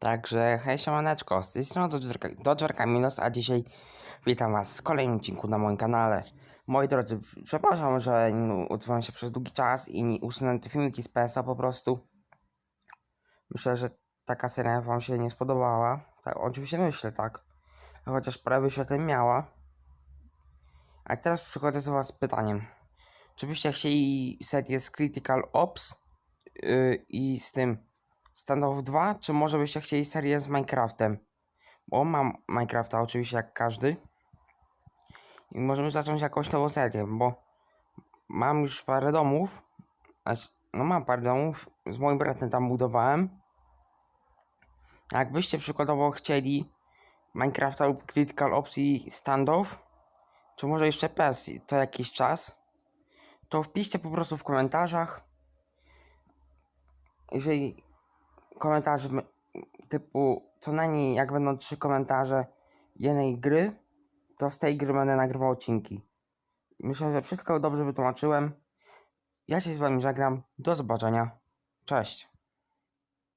Także hej siemaneczko, z tej strony Dodger, Kamilos, a dzisiaj witam was w kolejnym odcinku na moim kanale. Moi drodzy, przepraszam, że nie odzywam się przez długi czas i usunąłem te filmiki z PS-a po prostu. Myślę, że taka seria wam się nie spodobała. Tak, oczywiście myślę, tak. Chociaż parę wyświetleń miała. A teraz przychodzę do was z pytaniem. Czy byście chcieli serię z Critical Ops yy, i z tym Standoff 2, czy może byście chcieli serię z Minecraftem? Bo mam Minecrafta oczywiście jak każdy. I możemy zacząć jakąś nową serię, bo mam już parę domów. znaczy, No mam parę domów, z moim bratem tam budowałem. Jakbyście przykładowo chcieli Minecrafta lub Critical Ops Standoff, czy może jeszcze PS co jakiś czas, to wpiszcie po prostu w komentarzach. Jeżeli komentarze m- typu co najmniej jak będą trzy komentarze jednej gry, to z tej gry będę nagrywał odcinki. Myślę, że wszystko dobrze wytłumaczyłem. Ja się z wami żegnam. Do zobaczenia. Cześć.